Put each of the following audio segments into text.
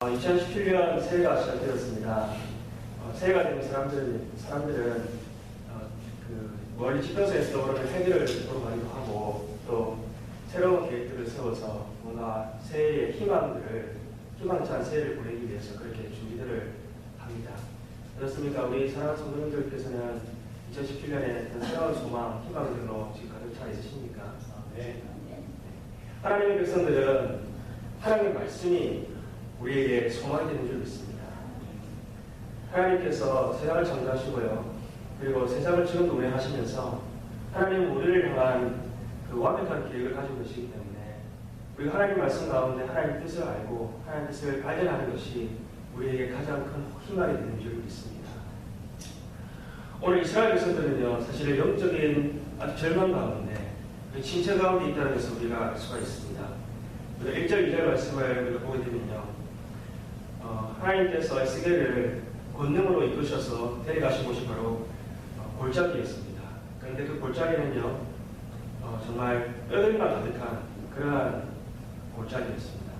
2017년 새해가 시작되었습니다. 어, 새해가 되면 사람들, 사람들은 어, 그 멀리 지평선에서 떠오르는 회기를 보러 가기도 하고 또 새로운 계획들을 세워서 뭔가 새해의 희망들을 희망찬 새해를 보내기 위해서 그렇게 준비들을 합니다. 그렇습니까? 우리 사랑하는 성도님들께서는 2017년에 어떤 새로운 소망, 희망들로 지금 가득 차 있으십니까? 네. 하나님의 백성들은 하나님의 말씀이 우리에게 소망이 되는 줄 믿습니다. 하나님께서 세상을 창조하시고요. 그리고 세상을 지금도 운행하시면서 하나님 우리를 향한 그 완벽한 계획을 가지고 계시기 때문에 우리 하나님 말씀 가운데 하나님 뜻을 알고 하나님 뜻을 발견하는 것이 우리에게 가장 큰 희망이 되는 줄 믿습니다. 오늘 이스라엘 백성들은요, 사실 영적인 아주 절망 가운데 그 침체 가운데 있다는 것을 우리가 알 수가 있습니다. 1절, 2절 말씀을 우리가 보게 되면요. 어, 하나님께서 에스겔을 권능으로 이끄셔서 데려가신 곳이 바로 어, 골짜기였습니다. 그런데 그 골짜기는요, 어, 정말 뼈들만 가득한 그러한 골짜기였습니다.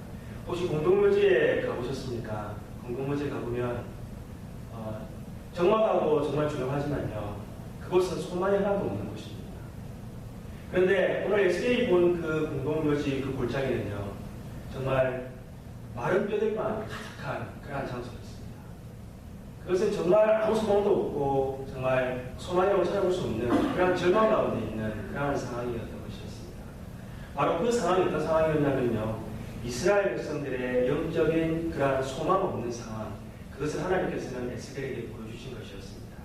혹시 공동묘지에 가보셨습니까? 공동묘지에 가보면 어, 정막하고 정말 중요하지만요, 그곳은 소만이 하나도 없는 곳입니다. 그런데 오늘 에스겔이 본 그 공동묘지 그 골짜기는요, 정말 마른 뼈들만 가득한 그러한 장소였습니다. 그것은 정말 아무 소망도 없고 정말 소망이라고 찾아볼 수 없는 그러한 절망 가운데 있는 그러한 상황이었던 것이었습니다. 바로 그 상황이 어떤 상황이었냐면요. 이스라엘 백성들의 영적인 그러한 소망 없는 상황, 그것을 하나님께서는 에스겔에게 보여주신 것이었습니다.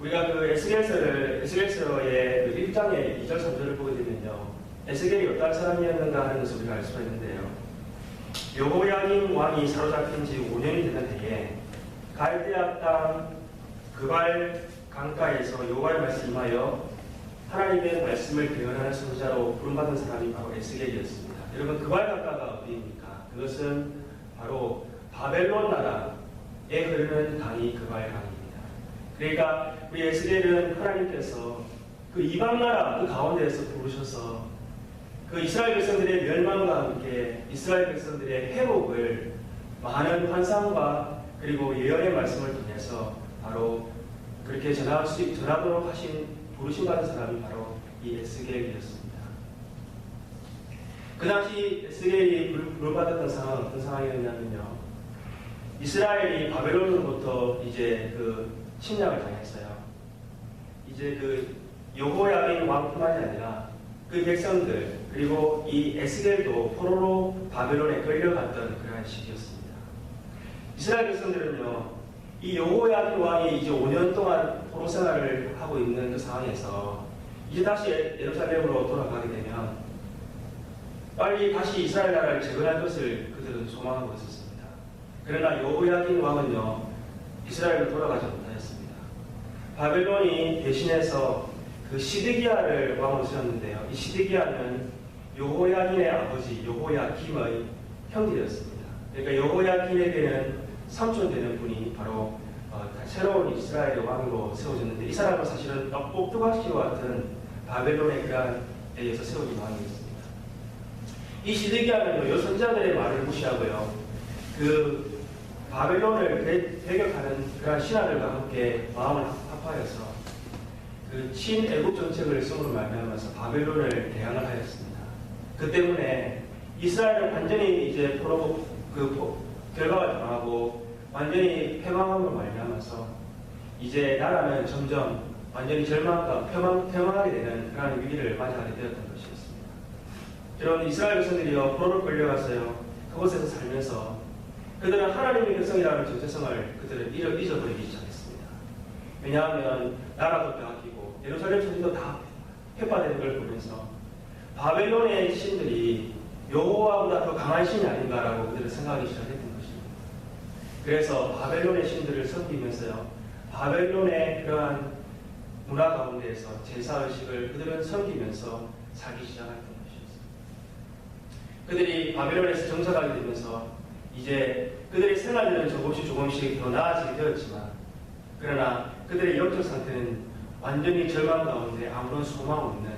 우리가 그 에스겔서를, 에스겔서의 그 1장의 2절, 3절을 보게 되면요. 에스겔이 어떤 사람이었는가 하는 것을 우리가 알 수가 있는데요. 여호야긴 왕이 사로잡힌 지 5년이 되는 해에 갈대아 땅 그발 강가에서 여호와의 말씀 임하여 하나님의 말씀을 대언하는 선자로 부름받은 사람이 바로 에스겔이었습니다. 여러분 그발 강가가 어디입니까? 그것은 바로 바벨론 나라에 흐르는 강이 그발 강입니다. 그러니까 우리 에스겔은 하나님께서 그 이방 나라 그 가운데에서 부르셔서 그 이스라엘 백성들의 멸망과 함께 이스라엘 백성들의 회복을 많은 환상과 그리고 예언의 말씀을 통해서 바로 그렇게 전할 수, 전하도록 하신 부르심 받은 사람이 바로 이 에스겔이었습니다. 그 당시 에스겔이 부름받았던 상황은 어떤 상황이었냐면요. 이스라엘이 바벨론으로부터 이제 그 침략을 당했어요. 이제 그 여호야긴 왕뿐만이 아니라 그 백성들 그리고 이 에스겔도 포로로 바벨론에 끌려갔던 그러한 시기였습니다. 이스라엘 백성들은요, 이 여호야긴 왕이 이제 5년 동안 포로 생활을 하고 있는 그 상황에서 이제 다시 예루살렘으로 돌아가게 되면 빨리 다시 이스라엘 나라를 재건할 것을 그들은 소망하고 있었습니다. 그러나 여호야긴 왕은요, 이스라엘로 돌아가지 못하였습니다. 바벨론이 대신해서 그 시드기야를 왕으로 세웠는데요. 이 시드기야는 요호야긴의 아버지 요호야김의 형제였습니다. 그러니까 요호야김에게는 삼촌 되는 분이 바로 어, 새로운 이스라엘의 왕으로 세워졌는데 이 사람은 사실은 꼭두각시와 같은 바벨론의 그러한 에서 세워진 왕이었습니다. 이 시드기야는요, 요 선자들의 말을 무시하고요. 그 바벨론을 배, 배격하는 그러한 신하들과 함께 마음을 합하여서 그 친애국 정책을 쓰므로 말미암아서 바벨론을 대항을 하였습니다. 그 때문에 이스라엘은 완전히 이제 포로 그 포, 결과가 당하고 완전히 패망함으로 말미암아서 이제 나라는 점점 완전히 절망과 패망, 패망하게 되는 그런 위기를 맞이하게 되었던 것이었습니다. 여러분 이스라엘 백성들이요 포로로 끌려갔어요. 그곳에서 살면서 그들은 하나님의 백성이라는 정체성을 그들은 잊어, 잊어버리기 시작했습니다. 왜냐하면 나라도 예루살렘 천지도 다 폐파되는 걸 보면서 바벨론의 신들이 여호와보다 더 강한 신이 아닌가라고 그들은 생각하기 시작했던 것입니다. 그래서 바벨론의 신들을 섬기면서요. 바벨론의 그러한 문화 가운데에서 제사의식을 그들은 섬기면서 살기 시작했던 것이었습니다. 그들이 바벨론에서 정착하게 되면서 이제 그들의 생활들은 조금씩 조금씩 더 나아지게 되었지만 그러나 그들의 영적 상태는 완전히 절망 가운데 아무런 소망 없는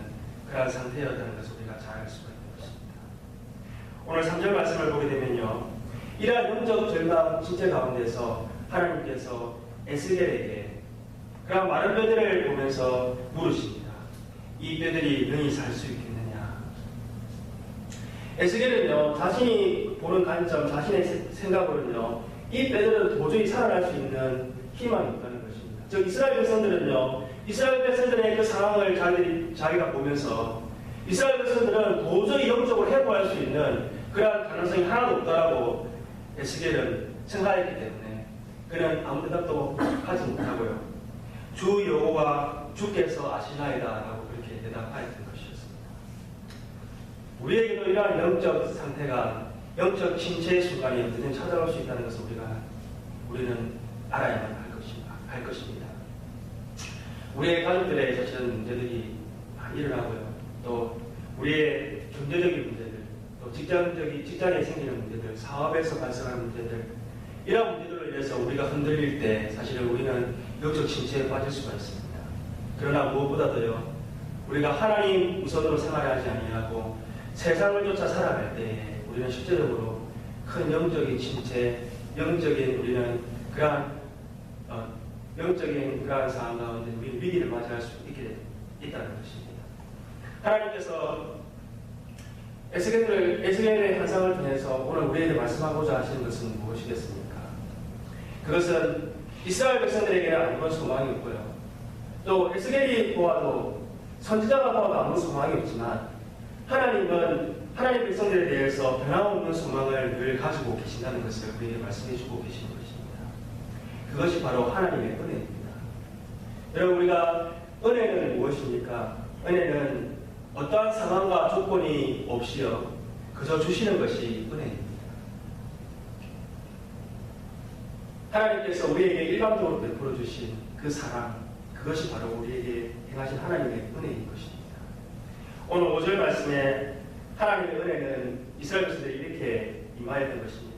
그러한 상태였다는 것을 우리가 잘 알 수가 있는 것입니다. 오늘 3절 말씀을 보게 되면요. 이러한 영적 절망 진체 가운데서 하나님께서 에스겔에게 그런 마른 뼈들을 보면서 물으십니다. 이 뼈들이 능히 살 수 있겠느냐? 에스겔은요 자신이 보는 관점, 자신의 세- 생각으로는요 이 뼈들은 도저히 살아날 수 있는 희망이 없다는 것입니다. 즉 이스라엘 백성들은요 이스라엘 백성들의 그 상황을 자기들이 자기가 보면서 이스라엘 백성들은 도저히 영적으로 회복할 수 있는 그러한 가능성이 하나도 없다라고 에스겔은 생각했기 때문에 그는 아무 대답도 하지 못하고요. 주 여호와 주께서 아시나이다라고 그렇게 대답하였던 것이었습니다. 우리에게도 이러한 영적 상태가 영적 침체의 순간이 언제든 찾아올 수 있다는 것을 우리가 우리는 알아야만 할 것입니다. 할 것입니다. 우리의 가족들의 사실은 문제들이 많이 일어나고요. 또 우리의 경제적인 문제들, 또 직장적인 직장에 생기는 문제들, 사업에서 발생하는 문제들, 이런 문제들로 인해서 우리가 흔들릴 때 사실은 우리는 영적 침체에 빠질 수가 있습니다. 그러나 무엇보다도요, 우리가 하나님 우선으로 생활하지 아니하고 세상을 쫓아 살아갈 때에 우리는 실제적으로 큰 영적인 침체, 영적인 우리는 그러한 어, 영적인 그러한 상황 가운데 우리 위기를 맞이할 수 있게 있다는 것입니다. 하나님께서 에스겔을 에스겔의 환상을 통해서 오늘 우리에게 말씀하고자 하시는 것은 무엇이겠습니까? 그것은 이스라엘 백성들에게는 아무런 소망이 없고요. 또 에스겔이 보아도 선지자가 보아도 아무 소망이 없지만 하나님은 하나님 백성들에 대해서 변함없는 소망을 늘 가지고 계신다는 것을 우리에게 말씀해 주고 계시는 것입니다. 그것이 바로 하나님의 은혜입니다. 여러분 우리가 은혜는 무엇입니까? 은혜는 어떠한 상황과 조건이 없이요 그저 주시는 것이 은혜입니다. 하나님께서 우리에게 일방적으로 베풀어 주신 그 사랑 그것이 바로 우리에게 행하신 하나님의 은혜인 것입니다. 오늘 5절 말씀에 하나님의 은혜는 이스라엘 백성들이 이렇게 임하였던 것입니다.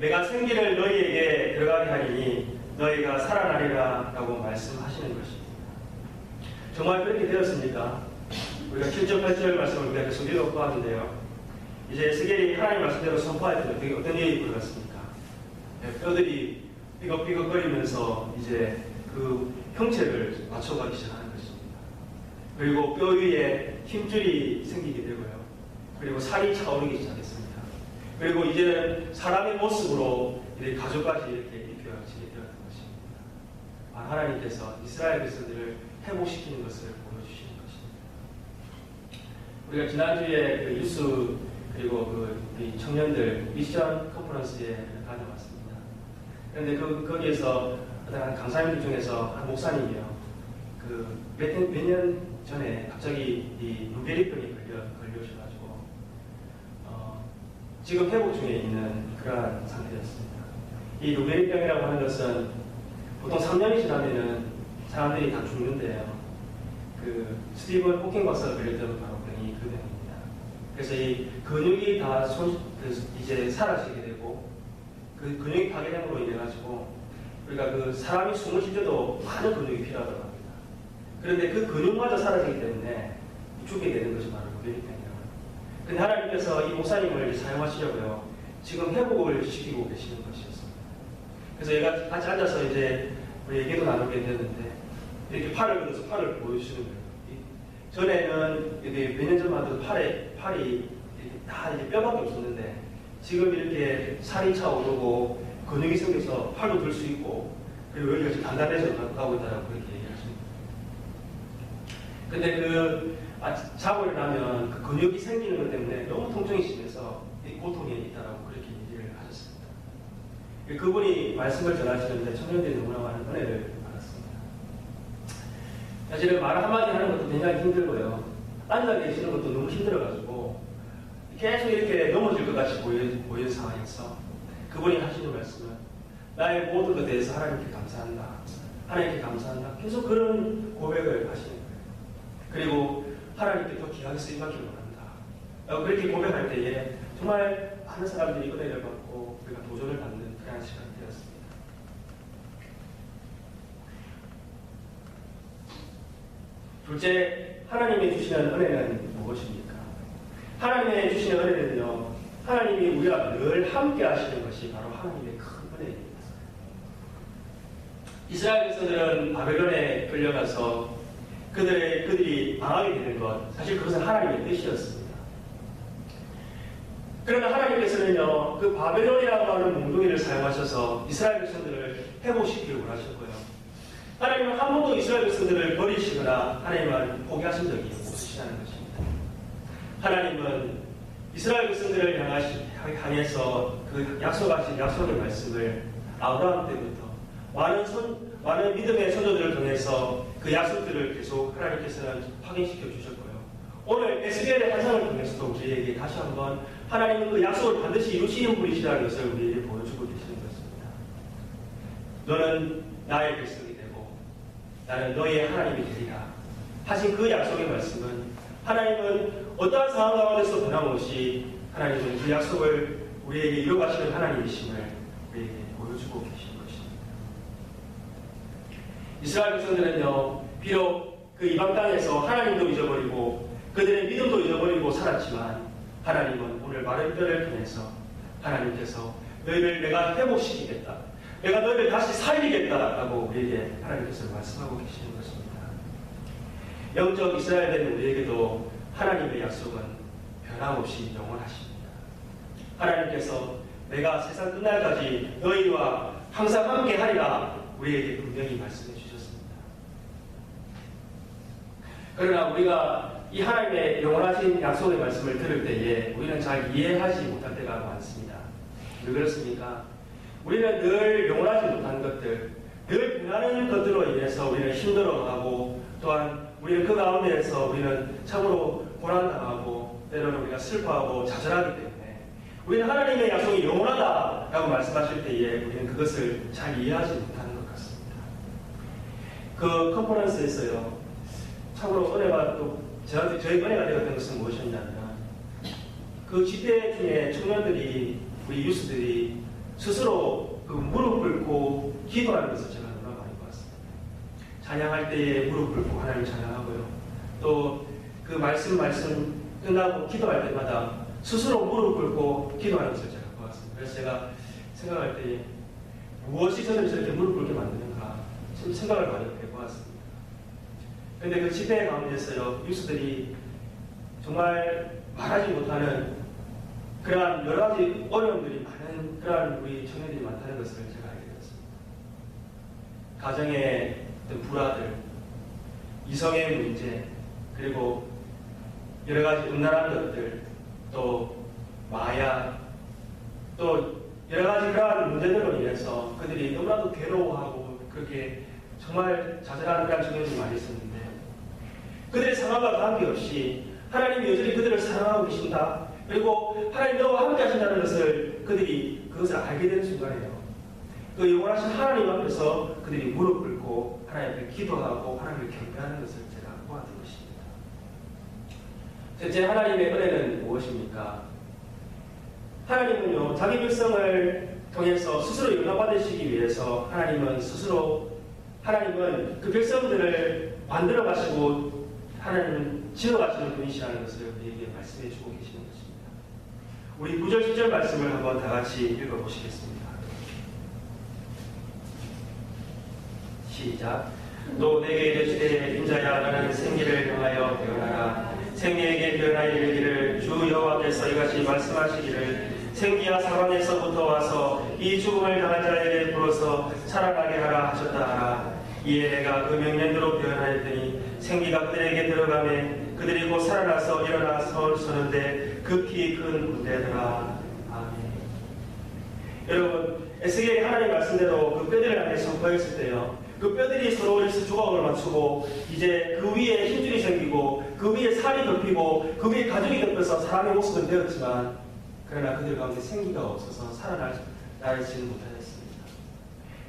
내가 생기를 너희에게 들어가게 하리니 너희가 살아나리라 라고 말씀하시는 것입니다. 정말 그렇게 되었습니까? 우리가 7절, 8절 말씀을 우리가 계속 읽었고 하는데요. 이제 에스겔이 하나님 말씀대로 선포할 때 어떻게, 어떤 일이 일어났습니까? 네, 뼈들이 삐걱삐걱거리면서 이제 그 형체를 맞춰가기 시작하는 것입니다. 그리고 뼈 위에 힘줄이 생기게 되고요. 그리고 살이 차오르기 시작했습니다. 그리고 이제는 사람의 모습으로 이렇게 가죽까지 이렇게 입혀지게 되었던 것입니다. 아, 하나님께서 이스라엘 백성들을 회복시키는 것을 보여주시는 것입니다. 우리가 지난주에 그 뉴스 그리고 그 청년들 미션 컨퍼런스에 다녀왔습니다. 그런데 그, 거기에서 어떤 강사님들 중에서 한 목사님이요. 그몇년 몇년 전에 갑자기 이 루게리병이 걸려, 어, 지금 회복 중에 있는 그러한 상태였습니다. 이 루게리병이라고 하는 것은 보통 3년이 지나면은 사람들이 다 죽는데요. 그 스티븐 호킹 박사가 걸렸던 바로 병이 그 병입니다. 그래서 이 근육이 다 손, 그 이제 사라지게 되고 그 근육이 파괴됨으로 인해 가지고 우리가 그 사람이 숨을 쉴 때도 많은 근육이 필요하다고 합니다. 그런데 그 근육마저 사라지기 때문에 죽게 되는 것이 바로 루게리병이에요. 근데 하나님께서 이 목사님을 사용하시려고요. 지금 회복을 시키고 계시는 것이었습니다. 그래서 얘가 같이 앉아서 이제 우리 얘기도 나누게 되는데 이렇게 팔을 들어서 팔을 보여주시는 거예요. 이- 전에는 이게 몇 년 전만 해도 팔에 팔이 다 이제 뼈밖에 없었는데 지금 이렇게 살이 차 오르고 근육이 생겨서 팔도 들 수 있고 그리고 여기가 지금 단단해져 가고 있다고 그렇게 얘기하십니다. 근데 그 아, 자고 일어나면 그 근육이 생기는 것 때문에 너무 통증이 심해서 이 고통이 있다라고 그렇게 얘기를 하셨습니다. 그분이 말씀을 전하시는데 청년들이 너무나 많은 은혜를 받았습니다. 사실은 말 한마디 하는 것도 굉장히 힘들고요. 앉아 계시는 것도 너무 힘들어가지고 계속 이렇게 넘어질 것 같이 보이는, 보이는 상황에서 그분이 하시는 말씀은 나의 모든 것에 대해서 하나님께 감사한다. 하나님께 감사한다. 계속 그런 고백을 하시는 거예요. 그리고 하나님께 더 귀하게 쓰임받기를 원한다. 어, 그렇게 고백할 때에 정말 많은 사람들이 은혜를 받고 우리가 도전을 받는 그런 시간이 되었습니다. 둘째, 하나님이 주시는 은혜는 무엇입니까? 하나님의 주시는 은혜는요, 하나님이 우리와 늘 함께 하시는 것이 바로 하나님의 큰 은혜입니다. 이스라엘 백성들은 바벨론에 끌려가서 그들의 그들이 망하게 되는 것 사실 그것은 하나님의 뜻이었습니다. 그러나 하나님께서는요 그 바벨론이라고 하는 몽둥이를 사용하셔서 이스라엘 백성들을 회복시키기를 원하셨고요. 하나님은 한 번도 이스라엘 백성들을 버리시거나 하나님은 포기하신 적이 없으시다는 것입니다. 하나님은 이스라엘 백성들을 향해서 그 약속하신 약속의 말씀을 아브라함 때부터 많은 선, 많은 믿음의 선조들을 통해서 그 약속들을 계속 하나님께서는 확인시켜 주셨고요. 오늘 에스겔의 환상을 통해서도 우리에게 다시 한번 하나님은 그 약속을 반드시 이루시는 분이시라는 것을 우리에게 보여주고 계시는 것입니다. 너는 나의 백성이 되고 나는 너의 하나님이 되리라 하신 그 약속의 말씀은 하나님은 어떠한 상황 가운데서 변함없이 하나님은 그 약속을 우리에게 이루어가시는 하나님이심을 우리에게 보여주고 것입니다. 이스라엘 백성들은요, 비록 그 이방 땅에서 하나님도 잊어버리고 그들의 믿음도 잊어버리고 살았지만 하나님은 오늘 마른 뼈를 통해서 하나님께서 너희를 내가 회복시키겠다. 내가 너희를 다시 살리겠다라고 우리에게 하나님께서 말씀하고 계시는 것입니다. 영적 이스라엘 된 우리에게도 하나님의 약속은 변함없이 영원하십니다. 하나님께서 내가 세상 끝날까지 너희와 항상 함께 하리라 우리에게 분명히 말씀해 주셨습니다. 그러나 우리가 이 하나님의 영원하신 약속의 말씀을 들을 때에 우리는 잘 이해하지 못할 때가 많습니다. 왜 그렇습니까? 우리는 늘 영원하지 못한 것들, 늘 변하는 것들로 인해서 우리는 힘들어하고 또한 우리는 그 가운데에서 우리는 참으로 고난당하고 때로는 우리가 슬퍼하고 좌절하기 때문에 우리는 하나님의 약속이 영원하다라고 말씀하실 때에 우리는 그것을 잘 이해하지 못하는 것 같습니다. 그 컨퍼런스에서요, 참으로 은혜가 또 저한테 저희 은혜가 되었던 것은 무엇이었냐면 그 집회 중에 청년들이 우리 유스들이 스스로 그 무릎 꿇고 기도하는 것을 제가 너무나 많이 봤습니다. 찬양할 때에 무릎 꿇고 하나님 찬양하고요. 또 그 말씀 말씀 끝나고 기도할 때마다 스스로 무릎 꿇고 기도하는 것을 제가 보았습니다. 그래서 제가 생각할 때에 무엇이 저를 저렇게 무릎 꿇게 만드는가 좀 생각을 많이 해보았습니다. 근데 그 집회 가운데서요, 뉴스들이 정말 말하지 못하는 그러한 여러 가지 어려움들이 많은 그러한 우리 청년들이 많다는 것을 제가 알게 되었습니다. 가정의 불화들, 이성의 문제, 그리고 여러 가지 음란한 것들, 또 마약, 또 여러 가지 그러한 문제들로 인해서 그들이 너무나도 괴로워하고 그렇게 정말 자잘한 그런 청년들이 많이 있었는데 그들의 상황과 관계없이 하나님이 여전히 그들을 사랑하고 계신다. 그리고 하나님 너와 함께 하신다는 것을 그들이 그것을 알게 되는 순간이에요. 그 영원하신 하나님 앞에서 그들이 무릎 꿇고 하나님을 기도하고 하나님을 경배하는 것을 제가 보았던 것입니다. 첫째 하나님의 은혜는 무엇입니까? 하나님은요 자기 백성을 통해서 스스로 영광받으시기 위해서 하나님은 스스로 하나님은 그 백성들을 만들어 가시고 하나님은 지어 가시는 분이시라는 것을 우리에게 말씀해 주고 계시는 것입니다. 우리 9절 10절 말씀을 한번 다 같이 읽어 보시겠습니다. 시작. 또 내게 이르시되 인자야 너는 생기를 향하여 변하라 생기에게 변하여 이르기를 주 여호와께서 이같이 말씀하시기를 생기야 사방에서부터 와서 이 죽음을 당한 자에게 불어서 살아나게 하라 하셨다 하라 이에 내가 그 명령대로 변하였더니 생기가 그들에게 들어가매 그들이 곧 살아나서 일어나 서 서는데 극히 큰 군대더라. 아멘. 여러분 에스겔이 하나님 말씀대로 그 뼈들을 향해 선포했을 때요. 그 뼈들이 서로 이렇게 조각을 맞추고 이제 그 위에 힘줄이 생기고 그 위에 살이 덮이고 그 위에 가죽이 덮여서 사람의 모습은 되었지만 그러나 그들 가운데 생기가 없어서 살아나지는 못하였습니다.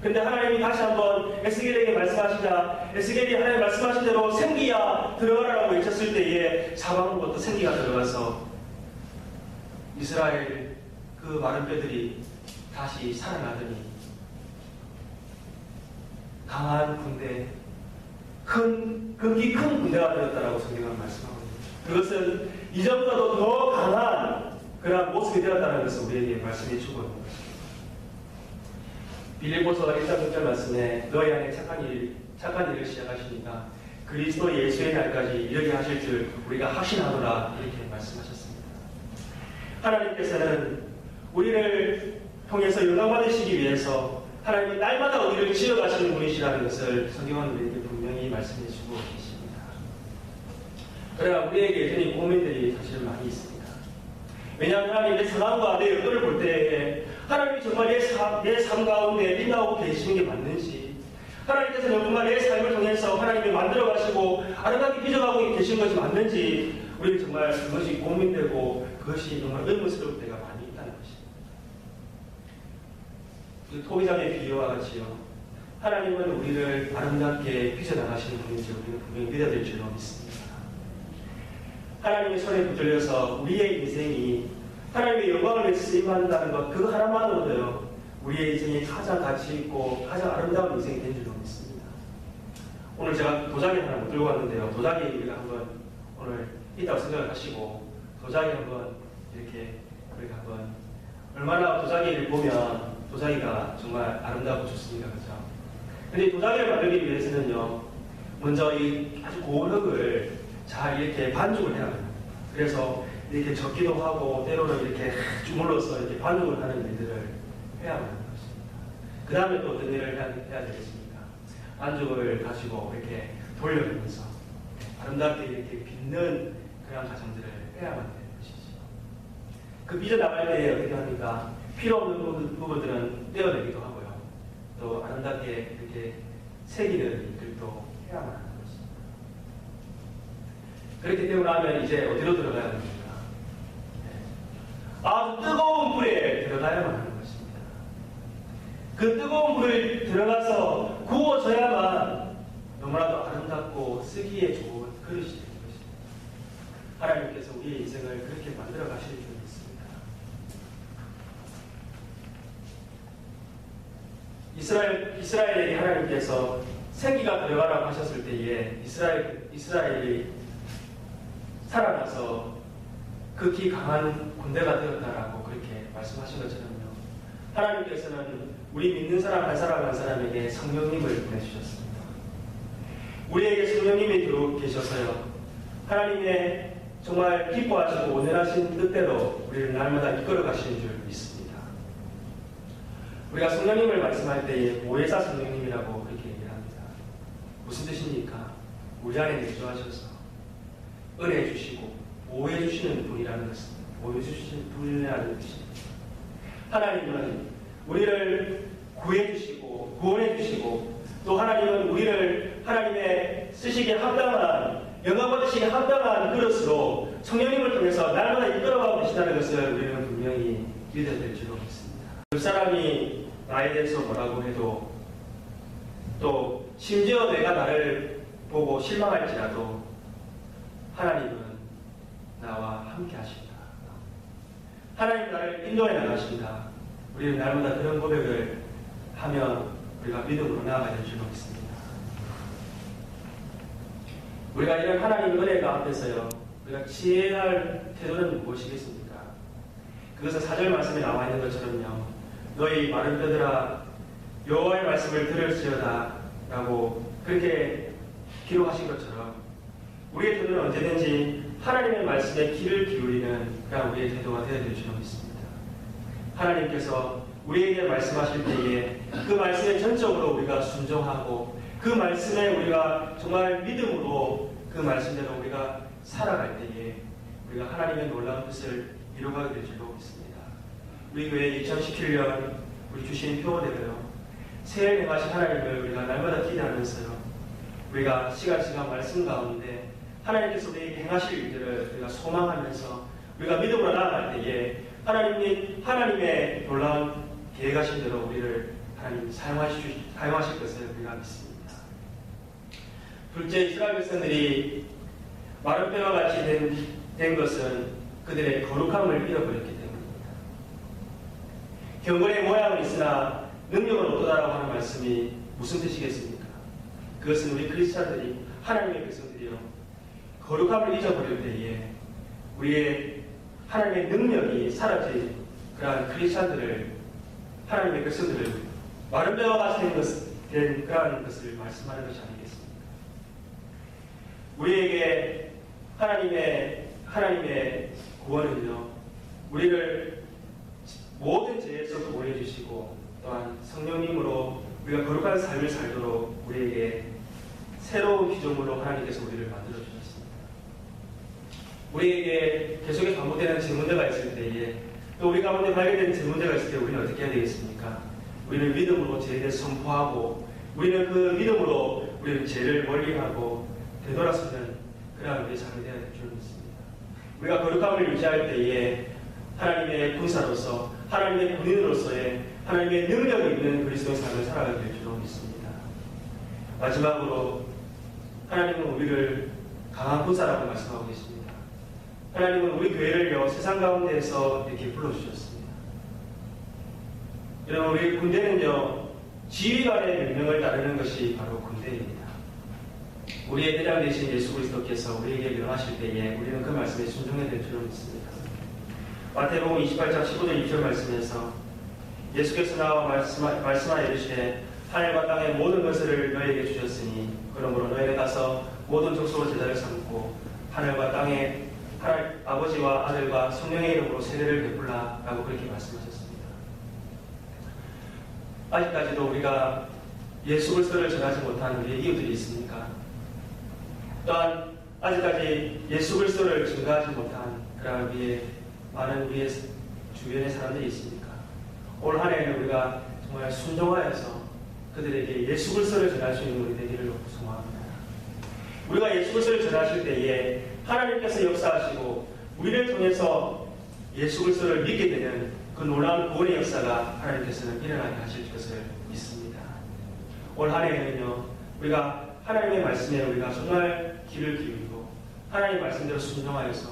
근데 하나님이 다시 한번 에스겔에게 말씀하시자 에스겔이 하나님 말씀하신 대로 생기야 들어가라고 외쳤을 때에 사방으로부터 생기가 들어가서 이스라엘 그 마른 뼈들이 다시 살아나더니 강한 군대, 큰, 극히 큰 군대가 되었다라고 성경은 말씀하고 있습니다. 그것은 이전보다도 더 강한 그러한 모습이 되었다는 것을 우리에게 말씀해 주고 있는 것입니다. 빌립보서 1장 6절 말씀에 너희 안에 착한 일, 착한 일을 시작하시니까 그리스도 예수의 날까지 이르게 하실 줄 우리가 확신하노라 이렇게 말씀하셨습니다. 하나님께서는 우리를 통해서 영광 받으시기 위해서 하나님이 날마다 우리를 지어가시는 분이시라는 것을 성경은 우리에게 분명히 말씀해 주고 계십니다. 그러나 우리에게 여전히 고민들이 사실 많이 있습니다. 왜냐하면 하나님 내 상황과 내 여건을 볼 때에 하나님이 정말 내, 삶, 내 삶 가운데 빛나고 계시는 게 맞는지 하나님께서는 정말 내 삶을 통해서 하나님이 만들어 가시고 아름답게 빚어가고 계신 것이 맞는지 우리는 정말 그것이 고민되고 그것이 정말 의문스러울 때가 많이 있다는 것입니다. 그 토기장의 비유와 같이요. 하나님은 우리를 아름답게 빚어나가시는 분인지 우리는 분명히 믿어야 될 줄로 믿습니다. 하나님의 손에 붙들려서 우리의 인생이 하나님의 영광을 위해서 쓰임한다는 것, 그 하나만으로도요, 우리의 인생이 가장 가치 있고 가장 아름다운 인생이 된 줄로 믿습니다. 오늘 제가 도자기 하나 못 들고 왔는데요. 도자기 우리가 한번 오늘 있다고 생각을 하시고, 도자기 한번 이렇게 우리가 한번 얼마나 도자기를 보면 도자기가 정말 아름다고 좋습니다. 그죠? 근데 이 도자기를 만들기 위해서는요, 먼저 이 아주 고운 흙을 잘 이렇게 반죽을 해야 합니다. 그래서 이렇게 적기도 하고 때로는 이렇게 주물러서 이렇게 반죽을 하는 일들을 해야 하는 것입니다. 그 다음에 또 어떤 일을 해야, 해야 되겠습니까? 반죽을 가지고 이렇게 돌려가면서 아름답게 이렇게 빚는 그런 과정들을 해야만 되는 것이죠. 그 빚어 나갈 때 어떻게 합니까? 필요 없는 부분- 부분들은 떼어내기도 하고요. 또 아름답게 이렇게 새기는 일들도 해야만 하는 것입니다. 그렇게 되고 나면 이제 어디로 들어가야 됩니까? 네. 아주 뜨거운 불에 들어가야만 하는 것입니다. 그 뜨거운 불에 들어가서 구워져야만 너무나도 아름답고 쓰기에 좋은 그릇이 되는 것입니다. 하나님께서 우리의 인생을 그렇게 만들어 가실 줄 믿습니다. 이스라엘, 이스라엘에게 하나님께서 생기가 들어가라고 하셨을 때에 이스라엘, 이스라엘이 살아나서 극히 강한 군대가 되었다라고 그렇게 말씀하신 것처럼요. 하나님께서는 우리 믿는 사람 한 사람 한 사람에게 성령님을 보내주셨습니다. 우리에게 성령님이 들어 계셔서요. 하나님의 정말 기뻐하시고 온전하신 뜻대로 우리를 날마다 이끌어 가시는 줄 믿습니다. 우리가 성령님을 말씀할 때에 모회사 성령님이라고 그렇게 얘기를 합니다. 무슨 뜻입니까? 우리 안에 내주하셔서 은혜 주시고 보호해 주시는 분이라는 것입니다. 보호해 주시는 분이라는 것입니다. 하나님은 우리를 구해 주시고 구원해 주시고 또 하나님은 우리를 하나님의 쓰시기에 합당한 영광 받으시기에 합당한 그릇으로 성령님을 통해서 날마다 이끌어가고 계시다는 것을 우리는 분명히 믿어야 될 줄로 믿습니다. 그 사람이 나에 대해서 뭐라고 해도 또 심지어 내가 나를 보고 실망할지라도 하나님은 나와 함께 하신다. 하나님 나를 인도해 나가신다. 우리는 날마다 그런 고백을 하면 우리가 믿음으로 나아가야 될 줄로 믿습니다. 우리가 이런 하나님 은혜가 앞에서요. 우리가 지혜할 태도는 무엇이겠습니까? 그것은 사절 말씀에 나와 있는 것처럼요. 너희 마른 뼈들아 여호와의 말씀을 들을지어다 라고 그렇게 기록하신 것처럼 우리의 태도는 언제든지 하나님의 말씀에 귀를 기울이는 그런 우리의 태도가 되어야 될 줄로 믿습니다. 하나님께서 우리에게 말씀하실 때에 그 말씀에 전적으로 우리가 순종하고 그 말씀에 우리가 정말 믿음으로 그 말씀대로 우리가 살아갈 때에 우리가 하나님의 놀라운 뜻을 이루어가게 될 줄로 믿습니다. 우리 교회 2017년 우리 주신 표어대로요. 새해 행하신 하나님을 우리가 날마다 기대하면서요. 우리가 시간시간 말씀 가운데 하나님께서 우리에게 행하실 일들을 우리가 소망하면서 우리가 믿음으로 나아갈 때에 하나님이 하나님의 놀라운 계획하신 대로 우리를 하나님 사용하실, 사용하실 것을 우리가 믿습니다. 둘째 이스라엘 백성들이 마른 뼈와 같이 된, 된 것은 그들의 거룩함을 잃어버렸기 때문입니다. 경건의 모양은 있으나 능력은 없다라고 하는 말씀이 무슨 뜻이겠습니까? 그것은 우리 크리스찬들이 하나님의 백성들이요 거룩함을 잊어버릴 때에 우리의 하나님의 능력이 사라진 그러한 크리스천들을 하나님의 백성들을 마른 뼈와 같은 것, 된 그러한 것을 말씀하는 것이 아니겠습니까? 우리에게 하나님의 하나님의 구원은요, 우리를 모든 죄에서 구원해 주시고 또한 성령님으로 우리가 거룩한 삶을 살도록 우리에게 새로운 기종으로 하나님께서 우리를 만들어 주셨습니다. 우리에게 계속해서 반복되는 제 문제가 있을 때에 또 우리 가운데 발견되는 제 문제가 있을 때 우리는 어떻게 해야 되겠습니까? 우리는 믿음으로 대해 선포하고 우리는 그 믿음으로 우리는 죄를 멀리하고 되돌아서는 그러한 우리의 삶이 되어야 될 줄 믿습니다. 우리가 거룩함을 유지할 때에 하나님의 군사로서 하나님의 군인으로서의 하나님의 능력이 있는 그리스도의 삶을 살아가게 될 줄로 믿습니다. 마지막으로 하나님은 우리를 강한 군사라고 말씀하고 계십니다. 하나님은 우리 교회를요 세상 가운데에서 이렇게 불러주셨습니다. 여러분 우리 군대는요 지휘관의 명령을 따르는 것이 바로 군대입니다. 우리의 대장 되신 예수 그리스도께서 우리에게 명하실 때에 우리는 그 말씀에 순종해야 될 줄로 믿습니다. 마태복음 28장 15절 2절 말씀에서 예수께서 나와 말씀하, 말씀하여 이르시되 하늘과 땅의 모든 것을 너에게 주셨으니 그러므로 너희는 가서 모든 족속으로 제자를 삼고 하늘과 땅에 하늘, 아버지와 아들과 성령의 이름으로 세례를 베풀라 라고 그렇게 말씀하셨습니다. 아직까지도 우리가 예수 그리스도를 전하지 못한 우리의 이웃들이 있습니까? 또한 아직까지 예수 그리스도를 증거하지 못한 그런 우리의 많은 우리의 주변의 사람들이 있습니까? 올 한 해는 우리가 정말 순종하여서 그들에게 예수 그리스도를 전할 수 있는 우리 되기를 소망합니다. 우리가 예수 그리스도를 전하실 때에 하나님께서 역사하시고 우리를 통해서 예수 그리스도를 믿게 되는 그 놀라운 구원의 역사가 하나님께서는 일어나게 하실 것을 믿습니다. 올 한 해에는요 우리가 하나님의 말씀에 우리가 정말 귀를 기울이고 하나님의 말씀대로 순종하여서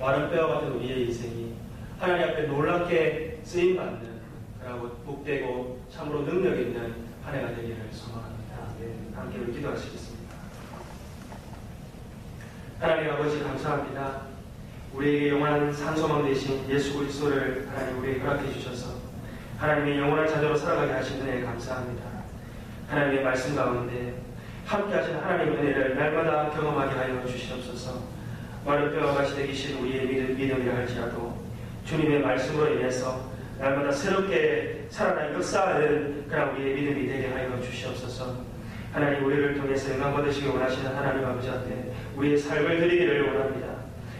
마른 뼈와 같은 우리의 인생이 하나님 앞에 놀랍게 쓰임 받는 그러고 복되고 참으로 능력 있는 한 해가 되기를 소망합니다. 네, 함께 기도하시겠습니다. 하나님 아버지 감사합니다. 우리에게 영원한 산소망 되신 예수 그리스도를 하나님 우리에게 허락해 주셔서 하나님의 영원한 자녀로 살아가게 하신 은혜에 감사합니다. 하나님의 말씀 가운데 함께 하신 하나님의 은혜를 날마다 경험하게 하여 주시옵소서. 마른 뼈와 같이 되기신 우리의 믿음, 믿음이라 할지라도 주님의 말씀으로 인해서 날마다 새롭게 살아나 역사하는 그런 우리의 믿음이 되게 하여 주시옵소서. 하나님 우리를 통해서 영광 받으시기 원하시는 하나님 아버지 앞에 우리의 삶을 드리기를 원합니다.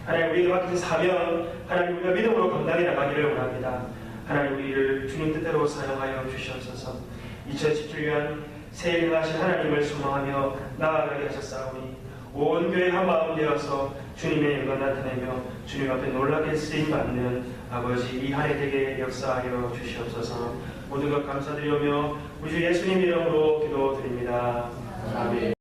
하나님 우리에게 맡긴 사명 하나님 우리가 믿음으로 감당해 나가기를 원합니다. 하나님 우리를 주님 뜻대로 사용하여 주시옵소서. 2017년 새해 행하신 하나님을 소망하며 나아가게 하셨사오니 온 교회 한 마음 되어서 주님의 영광 나타내며 주님 앞에 놀라게 쓰임 받는 아버지 이 한해 되게 역사하여 주시옵소서. 모든 것 감사드리오며 우리 주 예수님 이름으로 기도드립니다. 아멘.